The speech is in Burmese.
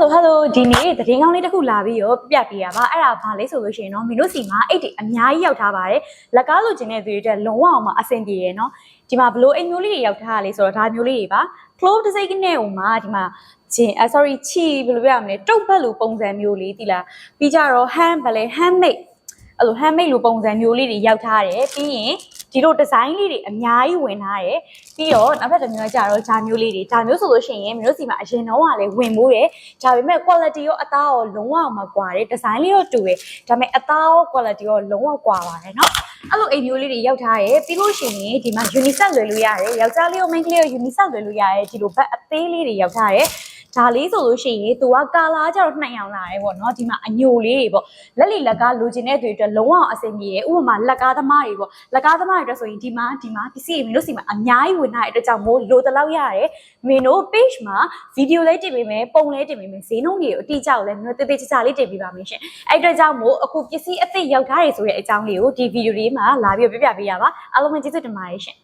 Hello Hello ဒီနေ့သတင်းကောင်းလေးတစ်ခုလာပြီးတော့ပြပြပေးရပါအဲ့ဒါဘာလဲဆိုလို့ရှိရင်เนาะမင်းတို့စီမှာအိတ်တွေအများကြီးရောက်ထားပါတယ်လက်ကားလိုချင်တဲ့သူတွေတက်လုံးဝအောင်မအဆင်ပြေရယ်เนาะဒီမှာဘလို့အိတ်မျိုးလေးတွေရောက်ထားတာလေဆိုတော့ဒါမျိုးလေးတွေပါ clove တစ်စိတ်နဲ့ဟိုမှာဒီမှာဂျင်အ sorry ချီဘယ်လိုပြောရမလဲတုတ်ဘက်လိုပုံစံမျိုးလေးတိလားပြီးကြတော့ hand ဗလဲ handmade အဲ့လို handmade လိုပုံစံမျိုးလေးတွေရောက်ထားတယ်ပြီးရင် ဒီလိုဒီဇိုင်းလေးတွေအများကြီးဝင်ထားတယ်ပြီးတော့နောက်ထပ်တစ်မျိုးကကြတော့ဂျာမျိုးလေးတွေဂျာမျိုးဆိုလို့ရှိရင်မျိုးစီမှာအရင်တော့ကလည်းဝင်မိုးတယ်ဒါပေမဲ့ quality ရောအသားရောလုံးဝမကွာတယ်ဒီဇိုင်းလေးရောတူတယ်ဒါပေမဲ့အသားရော quality ရောလုံးဝကွာပါတယ်เนาะအဲ့လိုအိမ်မျိုးလေးတွေရောက်ထားတယ်ပြီးလို့ရှိရင်ဒီမှာ unisex လွယ်လို့ရတယ်ယောက်ျားလေးရောမိန်းကလေးရော unisex လွယ်လို့ရတယ်ဒီလိုဘက်အသေးလေးတွေရောက်ထားတယ် ဒါလေးဆိုလို့ရှိရင်သူကကာလာကျတော့နှစ်အောင်လာတယ်ပေါ့နော်ဒီမှာအညိုလေးတွေပေါ့လက်လီလက်ကားလိုချင်တဲ့တွေအတွက်လုံးဝအဆင်ပြေရဥပမာလက်ကားသမားတွေပေါ့လက်ကားသမားတွေအတွက်ဆိုရင်ဒီမှာဒီမှာပစ္စည်းတွေမင်းတို့စီမှာအများကြီးဝင်ထားတဲ့အတွက်ကြောင့်မို့လိုတလောက်ရတယ်မင်းတို့ page မှာဗီဒီယိုလေးတင်ပေးမယ်ပုံလေးတင်ပေးမယ်ဈေးနှုန်းတွေကိုအတိအကျကိုလည်းမင်းတို့တေးသေးချာချာလေးတင်ပေးပါမယ်ရှင်အဲ့အတွက်ကြောင့်မို့အခုပစ္စည်းအသစ်ရောက်ထားတယ်ဆိုတဲ့အကြောင်းလေးကိုဒီဗီဒီယိုလေးမှာလာပြီးပြပြပေးရပါအားလုံးပဲကျေးဇူးတင်ပါတယ်ရှင်